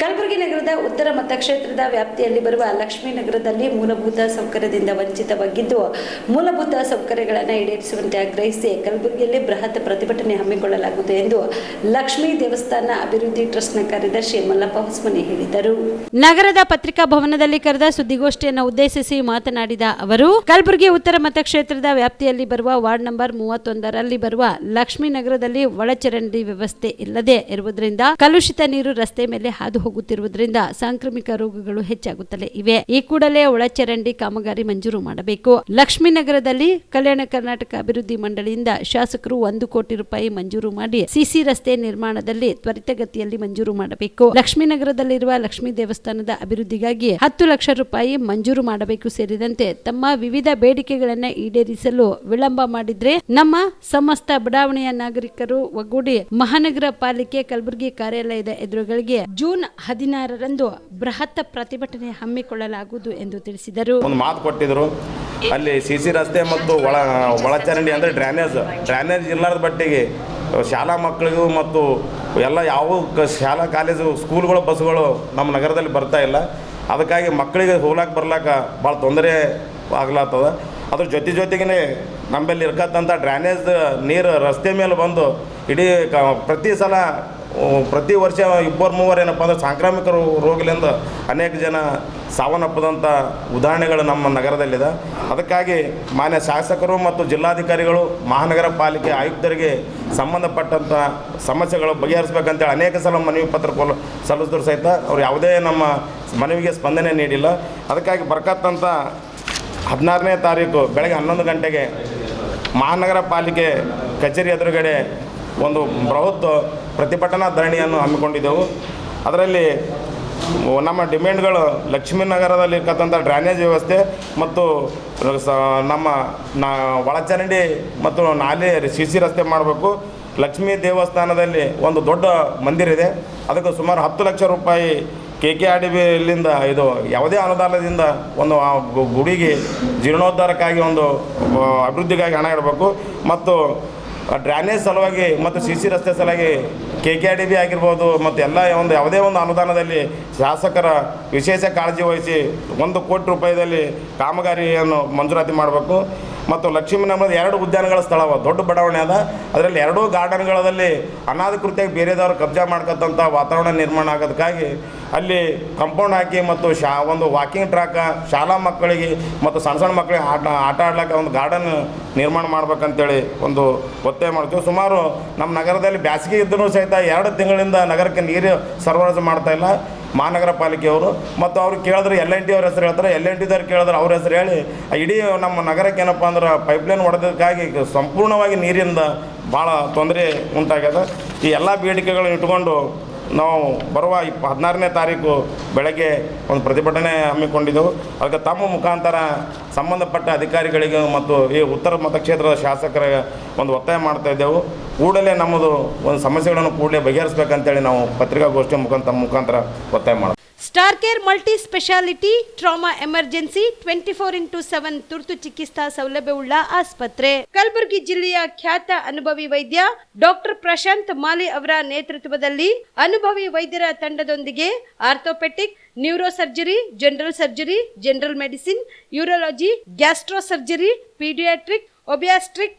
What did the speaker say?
ಕಲಬುರಗಿ ನಗರದ ಉತ್ತರ ಮತಕ್ಷೇತ್ರದ ವ್ಯಾಪ್ತಿಯಲ್ಲಿ ಬರುವ ಲಕ್ಷ್ಮೀ ನಗರದಲ್ಲಿ ಮೂಲಭೂತ ಸೌಕರ್ಯದಿಂದ ವಂಚಿತವಾಗಿದ್ದು, ಮೂಲಭೂತ ಸೌಕರ್ಯಗಳನ್ನು ಈಡೇರಿಸುವಂತೆ ಆಗ್ರಹಿಸಿ ಕಲಬುರಗಿಯಲ್ಲಿ ಬೃಹತ್ ಪ್ರತಿಭಟನೆ ಹಮ್ಮಿಕೊಳ್ಳಲಾಗುವುದು ಎಂದು ಲಕ್ಷ್ಮೀ ದೇವಸ್ಥಾನ ಅಭಿವೃದ್ಧಿ ಟ್ರಸ್ಟ್ನ ಕಾರ್ಯದರ್ಶಿ ಮಲ್ಲಪ್ಪ ಹೊಸ್ಮನಿ ಹೇಳಿದರು. ನಗರದ ಪತ್ರಿಕಾ ಭವನದಲ್ಲಿ ಕರೆದ ಸುದ್ದಿಗೋಷ್ಠಿಯನ್ನು ಉದ್ದೇಶಿಸಿ ಮಾತನಾಡಿದ ಅವರು, ಕಲಬುರಗಿ ಉತ್ತರ ಮತಕ್ಷೇತ್ರದ ವ್ಯಾಪ್ತಿಯಲ್ಲಿ ಬರುವ ವಾರ್ಡ್ ನಂಬರ್ ಮೂವತ್ತೊಂದರಲ್ಲಿ ಬರುವ ಲಕ್ಷ್ಮೀ ನಗರದಲ್ಲಿ ಒಳಚರಂಡಿ ವ್ಯವಸ್ಥೆ ಇಲ್ಲದೆ ಇರುವುದರಿಂದ ಕಲುಷಿತ ನೀರು ರಸ್ತೆ ಮೇಲೆ ಹಾದು ಹೋಗುತ್ತಿರುವುದರಿಂದ ಸಾಂಕ್ರಾಮಿಕ ರೋಗಗಳು ಹೆಚ್ಚಾಗುತ್ತಲೇ ಇವೆ. ಈ ಕೂಡಲೇ ಒಳಚರಂಡಿ ಕಾಮಗಾರಿ ಮಂಜೂರು ಮಾಡಬೇಕು. ಲಕ್ಷ್ಮೀನಗರದಲ್ಲಿ ಕಲ್ಯಾಣ ಕರ್ನಾಟಕ ಅಭಿವೃದ್ಧಿ ಮಂಡಳಿಯಿಂದ ಶಾಸಕರು ಒಂದು ಕೋಟಿ ರೂಪಾಯಿ ಮಂಜೂರು ಮಾಡಿ ಸಿಸಿ ರಸ್ತೆ ನಿರ್ಮಾಣದಲ್ಲಿ ತ್ವರಿತಗತಿಯಲ್ಲಿ ಮಂಜೂರು ಮಾಡಬೇಕು. ಲಕ್ಷ್ಮೀನಗರದಲ್ಲಿರುವ ಲಕ್ಷ್ಮೀ ದೇವಸ್ಥಾನದ ಅಭಿವೃದ್ಧಿಗಾಗಿ ಹತ್ತು ಲಕ್ಷ ರೂಪಾಯಿ ಮಂಜೂರು ಮಾಡಬೇಕು ಸೇರಿದಂತೆ ತಮ್ಮ ವಿವಿಧ ಬೇಡಿಕೆಗಳನ್ನ ಈಡೇರಿಸಲು ವಿಳಂಬ ಮಾಡಿದ್ರೆ ನಮ್ಮ ಸಮಸ್ತ ಬಡಾವಣೆಯ ನಾಗರಿಕರು ಒಗ್ಗೂಡಿ ಮಹಾನಗರ ಪಾಲಿಕೆ ಕಲಬುರಗಿ ಕಾರ್ಯಾಲಯದ ಎದುರುಗಳಿಗೆ ಜೂನ್ ಹದಿನಾರರಂದು ಬೃಹತ್ ಪ್ರತಿಭಟನೆ ಹಮ್ಮಿಕೊಳ್ಳಲಾಗುವುದು ಎಂದು ತಿಳಿಸಿದರು. ಒಂದು ಮಾತು ಕೊಟ್ಟಿದ್ರು. ಅಲ್ಲಿ ಸಿ ಸಿ ರಸ್ತೆ ಮತ್ತು ಒಳ, ಒಳಚರಂಡಿ ಅಂದರೆ ಡ್ರೈನೇಜ್ ಡ್ರೈನೇಜ್ ಇಲ್ಲದ ಬಟ್ಟಿಗೆ ಶಾಲಾ ಮಕ್ಕಳಿಗೂ ಮತ್ತು ಎಲ್ಲ ಯಾವ ಶಾಲಾ ಕಾಲೇಜು ಸ್ಕೂಲ್ಗಳು ಬಸ್ಗಳು ನಮ್ಮ ನಗರದಲ್ಲಿ ಬರ್ತಾ ಇಲ್ಲ. ಅದಕ್ಕಾಗಿ ಮಕ್ಕಳಿಗೆ ಹೋಗ್ಲಾಕ ಬರ್ಲಾಕ ಭಾಳ ತೊಂದರೆ ಆಗ್ಲಾತದ. ಅದ್ರ ಜೊತೆ ಜೊತೆಗೇ ನಮ್ಮಲ್ಲಿ ಇರ್ಕತ್ತಂಥ ಡ್ರೈನೇಜ್, ನೀರು ರಸ್ತೆ ಮೇಲೆ ಬಂದು ಇಡೀ ಪ್ರತಿ ಸಲ ಪ್ರತಿ ವರ್ಷ ಇಬ್ಬರು ಮೂವರು ಏನಪ್ಪ ಅಂದ್ರೆ ಸಾಂಕ್ರಾಮಿಕ ರೋಗಲಿಂದ ಅನೇಕ ಜನ ಸಾವನ್ನಪ್ಪದಂಥ ಉದಾಹರಣೆಗಳು ನಮ್ಮ ನಗರದಲ್ಲಿದೆ. ಅದಕ್ಕಾಗಿ ಮಾನ್ಯ ಶಾಸಕರು ಮತ್ತು ಜಿಲ್ಲಾಧಿಕಾರಿಗಳು, ಮಹಾನಗರ ಪಾಲಿಕೆ ಆಯುಕ್ತರಿಗೆ ಸಂಬಂಧಪಟ್ಟಂಥ ಸಮಸ್ಯೆಗಳು ಬಗೆಹರಿಸ್ಬೇಕಂತೇಳಿ ಅನೇಕ ಸಲ ಮನವಿ ಪತ್ರ ಕೊಲ್, ಸಲ್ಲಿಸಿದ್ರು ಸಹಿತ ಅವ್ರು ಯಾವುದೇ ನಮ್ಮ ಮನವಿಗೆ ಸ್ಪಂದನೆ ನೀಡಿಲ್ಲ. ಅದಕ್ಕಾಗಿ ಬರ್ಕತ್ತಂಥ ಹದಿನಾರನೇ ತಾರೀಕು ಬೆಳಗ್ಗೆ ಹನ್ನೊಂದು ಗಂಟೆಗೆ ಮಹಾನಗರ ಪಾಲಿಕೆ ಕಚೇರಿ ಎದುರುಗಡೆ ಒಂದು ಬೃಹತ್ ಪ್ರತಿಭಟನಾ ಧರಣಿಯನ್ನು ಹಮ್ಮಿಕೊಂಡಿದ್ದೆವು. ಅದರಲ್ಲಿ ನಮ್ಮ ಡಿಮ್ಯಾಂಡ್ಗಳು ಲಕ್ಷ್ಮೀನಗರದಲ್ಲಿ ಇರ್ತಕ್ಕಂಥ ಡ್ರೈನೇಜ್ ವ್ಯವಸ್ಥೆ ಮತ್ತು ನಮ್ಮ ನಾ ಒಳಚರಂಡಿ ಮತ್ತು ನಾಲೆ ಸಿ ಸಿ ರಸ್ತೆ ಮಾಡಬೇಕು. ಲಕ್ಷ್ಮೀ ದೇವಸ್ಥಾನದಲ್ಲಿ ಒಂದು ದೊಡ್ಡ ಮಂದಿರ ಇದೆ. ಅದಕ್ಕೆ ಸುಮಾರು ಹತ್ತು ಲಕ್ಷ ರೂಪಾಯಿ ಕೆ ಕೆ ಆರ್ ಡಿ ಬಿಲಿಂದ ಇದು ಯಾವುದೇ ಅನುದಾನದಿಂದ ಒಂದು ಆ ಗುಡಿಗೆ ಜೀರ್ಣೋದ್ಧಾರಕ್ಕಾಗಿ ಒಂದು ಅಭಿವೃದ್ಧಿಗಾಗಿ ಹಣ ಇಡಬೇಕು. ಮತ್ತು ಡ್ರೈನೇಜ್ ಸಲುವಾಗಿ ಮತ್ತು ಸಿ ಸಿ ರಸ್ತೆ ಸಲುವಾಗಿ ಕೆ ಕೆ ಡಿ ಬಿ ಆಗಿರ್ಬೋದು ಮತ್ತು ಎಲ್ಲ ಒಂದು ಯಾವುದೇ ಒಂದು ಅನುದಾನದಲ್ಲಿ ಶಾಸಕರ ವಿಶೇಷ ಕಾಳಜಿ ವಹಿಸಿ ಒಂದು ಕೋಟಿ ರೂಪಾಯಿದಲ್ಲಿ ಕಾಮಗಾರಿಯನ್ನು ಮಂಜೂರಾತಿ ಮಾಡಬೇಕು. ಮತ್ತು ಲಕ್ಷ್ಮೀ ನಮ್ಮದು ಎರಡು ಉದ್ಯಾನಗಳ ಸ್ಥಳವ. ದೊಡ್ಡ ಬಡಾವಣೆ ಅದ. ಅದರಲ್ಲಿ ಎರಡೂ ಗಾರ್ಡನ್ಗಳಲ್ಲಿ ಅನಾಧಿಕೃತಿಯಾಗಿ ಬೇರೆದವರು ಕಬ್ಜಾ ಮಾಡ್ಕೊತಂಥ ವಾತಾವರಣ ನಿರ್ಮಾಣ ಆಗೋದಕ್ಕಾಗಿ ಅಲ್ಲಿ ಕಂಪೌಂಡ್ ಹಾಕಿ ಮತ್ತು ಶಾ, ಒಂದು ವಾಕಿಂಗ್ ಟ್ರ್ಯಾಕ ಶಾಲಾ ಮಕ್ಕಳಿಗೆ ಮತ್ತು ಸಣ್ಣ ಸಣ್ಣ ಮಕ್ಕಳಿಗೆ ಆಟ ಆಟ ಆಡ್ಲಿಕ್ಕೆ ಒಂದು ಗಾರ್ಡನ್ ನಿರ್ಮಾಣ ಮಾಡ್ಬೇಕಂತೇಳಿ ಒಂದು ಒತ್ತಾಯ ಮಾಡ್ತೀವಿ. ಸುಮಾರು ನಮ್ಮ ನಗರದಲ್ಲಿ ಬ್ಯಾಸಿಗೆ ಇದ್ದರೂ ಸಹಿತ ಎರಡು ತಿಂಗಳಿಂದ ನಗರಕ್ಕೆ ನೀರು ಸರಬರಾಜು ಮಾಡ್ತಾ ಇಲ್ಲ. ಮಹಾನಗರ ಪಾಲಿಕೆಯವರು ಮತ್ತು ಅವ್ರು ಕೇಳಿದ್ರೆ ಎಲ್ ಎನ್ ಟಿ ಅವ್ರ ಹೆಸರು ಹೇಳ್ತಾರೆ, ಎಲ್ ಎನ್ ಟಿದವ್ರು ಕೇಳಿದ್ರೆ ಅವ್ರ ಹೆಸರು ಹೇಳಿ ಇಡೀ ನಮ್ಮ ನಗರಕ್ಕೆ ಏನಪ್ಪ ಅಂದ್ರೆ ಪೈಪ್ಲೈನ್ ಹೊಡೆದಕ್ಕಾಗಿ ಸಂಪೂರ್ಣವಾಗಿ ನೀರಿಂದ ಭಾಳ ತೊಂದರೆ ಉಂಟಾಗ್ಯದ. ಈ ಎಲ್ಲ ಬೇಡಿಕೆಗಳನ್ನು ಇಟ್ಕೊಂಡು ನಾವು ಬರುವ ಇಪ್ಪ ಹದಿನಾರನೇ ತಾರೀಕು ಬೆಳಗ್ಗೆ ಒಂದು ಪ್ರತಿಭಟನೆ ಹಮ್ಮಿಕೊಂಡಿದ್ದೆವು. ಅದಕ್ಕೆ ತಮ್ಮ ಮುಖಾಂತರ ಸಂಬಂಧಪಟ್ಟ ಅಧಿಕಾರಿಗಳಿಗೆ ಮತ್ತು ಈ ಉತ್ತರ ಮತಕ್ಷೇತ್ರದ ಶಾಸಕರ ಒಂದು ಒತ್ತಾಯ ಮಾಡ್ತಾ ಇದ್ದೆವು. ಕೂಡಲೇ ನಮ್ಮದು ಒಂದು ಸಮಸ್ಯೆಗಳನ್ನು ಕೂಡಲೇ ಬಗೆಹರಿಸಬೇಕಂತೇಳಿ ನಾವು ಪತ್ರಿಕಾಗೋಷ್ಠಿ ಮುಖಾಂತರ ಮುಖಾಂತರ ಒತ್ತಾಯ ಮಾಡೋದು. Star care multi specialty trauma emergency twenty four into seven ತುರ್ತು ಚಿಕಿತ್ಸಾ ಸೌಲಭ್ಯವುಳ್ಳ ಆಸ್ಪತ್ರೆ. ಕಲಬುರಗಿ ಜಿಲ್ಲೆಯ ಖ್ಯಾತ ಅನುಭವಿ ವೈದ್ಯ ಡಾಕ್ಟರ್ ಪ್ರಶಾಂತ್ ಮಾಲಿ ಅವರ ನೇತೃತ್ವದಲ್ಲಿ ಅನುಭವಿ ವೈದ್ಯರ ತಂಡದೊಂದಿಗೆ orthopaedic neuro surgery general surgery, general medicine, urology gastro surgery paediatric, obstetric